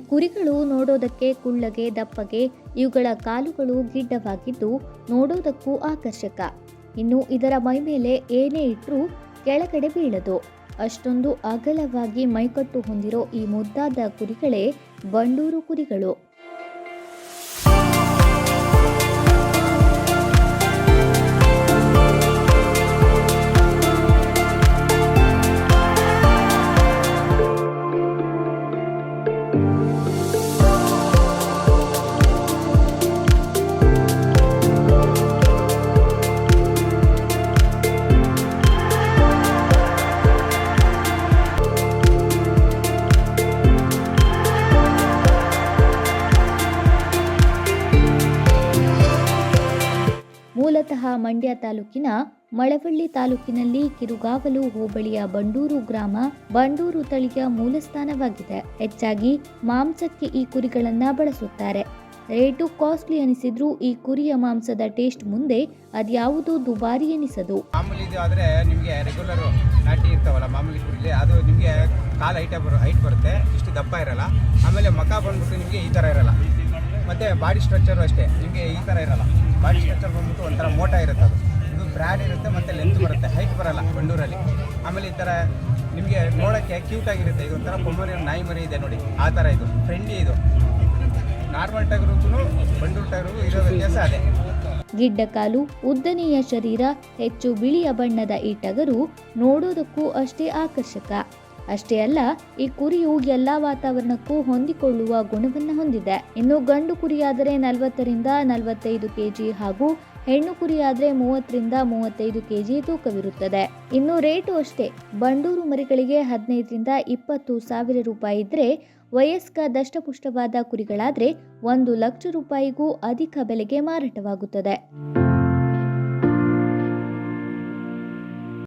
ಕುರಿಗಳು ನೋಡೋದಕ್ಕೆ ಕುಳ್ಳಗೆ, ದಪ್ಪಗೆ, ಇವುಗಳ ಕಾಲುಗಳು ಗಿಡ್ಡವಾಗಿದ್ದು ನೋಡೋದಕ್ಕೂ ಆಕರ್ಷಕ. ಇನ್ನು ಇದರ ಮೈ ಮೇಲೆ ಏನೇ ಇಟ್ಟರೂ ಕೆಳಗಡೆ ಬೀಳದು. ಅಷ್ಟೊಂದು ಅಗಲವಾಗಿ ಮೈಕಟ್ಟು ಹೊಂದಿರೋ ಈ ಮುದ್ದಾದ ಕುರಿಗಳೇ ಬಂಡೂರು ಕುರಿಗಳು. ಮೂಲತಃ ಮಂಡ್ಯ ತಾಲೂಕಿನ ಮಳವಳ್ಳಿ ತಾಲೂಕಿನಲ್ಲಿ ಕಿರುಗಾವಲು ಹೋಬಳಿಯ ಬಂಡೂರು ಗ್ರಾಮ ಬಂಡೂರು ತಳಿಯ ಮೂಲಸ್ಥಾನವಾಗಿದೆ. ಹೆಚ್ಚಾಗಿ ಮಾಂಸಕ್ಕೆ ಈ ಕುರಿಗಳನ್ನ ಬಳಸುತ್ತಾರೆ. ರೇಟು ಕಾಸ್ಟ್ಲಿ ಅನಿಸಿದ್ರೂ ಈ ಕುರಿಯ ಮಾಂಸದ ಟೇಸ್ಟ್ ಮುಂದೆ ಅದ್ಯಾವುದೂ ದುಬಾರಿ ಎನಿಸದು. ಮಾಮೂಲಿ ಇದು ಆದರೆ ನಿಮಗೆ ರೆಗ್ಯುಲರ್ ನಾಟಿ ಇರ್ತಾವಲ್ಲ ಮಾಮೂಲಿ ಕುರಿಲಿ, ಅದು ನಿಮಗೆ ಹೈಟ್ ಬರುತ್ತೆ, ಇಷ್ಟು ದಪ್ಪ ಇರಲ್ಲ. ಆಮೇಲೆ ಮಕ ಬಂದ್ಬಿಟ್ಟು ನಿಮಗೆ ಈ ಥರ ಇರಲ್ಲ. ಮತ್ತು ಬಾಡಿ ಸ್ಟ್ರಕ್ಚರು ಅಷ್ಟೇ, ನಿಮಗೆ ಈ ಥರ ಇರಲ್ಲ. ಬಾಡಿ ಸ್ಟ್ರಕ್ಚರ್ ಬಂದ್ಬಿಟ್ಟು ಒಂಥರ ಮೋಟ ಇರುತ್ತೆ ಅದು. ಇದು ಬ್ರ್ಯಾಡ್ ಇರುತ್ತೆ ಮತ್ತು ಲೆಂತ್ ಬರುತ್ತೆ ಹೈಟ್ ಬರಲ್ಲ ಬಂಡೂರಲ್ಲಿ ಆಮೇಲೆ ಈ ಥರ ನಿಮಗೆ ನೋಡೋಕ್ಕೆ ಕ್ಯೂಟ್ ಆಗಿರುತ್ತೆ, ಇದು ಒಂಥರ ಪೊಮರಿ ನಾಯಿ ಮರಿ ಇದೆ ನೋಡಿ, ಆ ಥರ ಇದು ಫ್ರೆಂಡ್ಲಿ ಇದು. ನಾರ್ಮಲ್ ಟಗರುಗೂ ಬಂಡೂರು ಟಗರಿಗೂ ಇರೋ ವ್ಯತ್ಯಾಸ ಅದೇ. ಗಿಡ್ಡ ಕಾಲು, ಉದ್ದನೆಯ ಶರೀರ, ಹೆಚ್ಚು ಬಿಳಿಯ ಬಣ್ಣದ ಈ ಟಗರು ನೋಡೋದಕ್ಕೂ ಅಷ್ಟೇ ಆಕರ್ಷಕ. ಅಷ್ಟೇ ಅಲ್ಲ, ಈ ಕುರಿಯು ಎಲ್ಲಾ ವಾತಾವರಣಕ್ಕೂ ಹೊಂದಿಕೊಳ್ಳುವ ಗುಣವನ್ನು ಹೊಂದಿದೆ. ಇನ್ನು ಗಂಡು ಕುರಿಯಾದರೆ ನಲವತ್ತರಿಂದ ನಲವತ್ತೈದು ಕೆಜಿ ಹಾಗೂ ಹೆಣ್ಣು ಕುರಿಯಾದರೆ ಮೂವತ್ತರಿಂದ ಮೂವತ್ತೈದು ಕೆಜಿ ತೂಕವಿರುತ್ತದೆ. ಇನ್ನು ರೇಟು ಅಷ್ಟೇ, ಬಂಡೂರು ಮರಿಗಳಿಗೆ ಹದಿನೈದರಿಂದ ಇಪ್ಪತ್ತು ಸಾವಿರ ರೂಪಾಯಿ ಇದ್ದರೆ ವಯಸ್ಕ ದಷ್ಟಪುಷ್ಟವಾದ ಕುರಿಗಳಾದರೆ ಒಂದು ಲಕ್ಷ ರೂಪಾಯಿಗೂ ಅಧಿಕ ಬೆಲೆಗೆ ಮಾರಾಟವಾಗುತ್ತದೆ.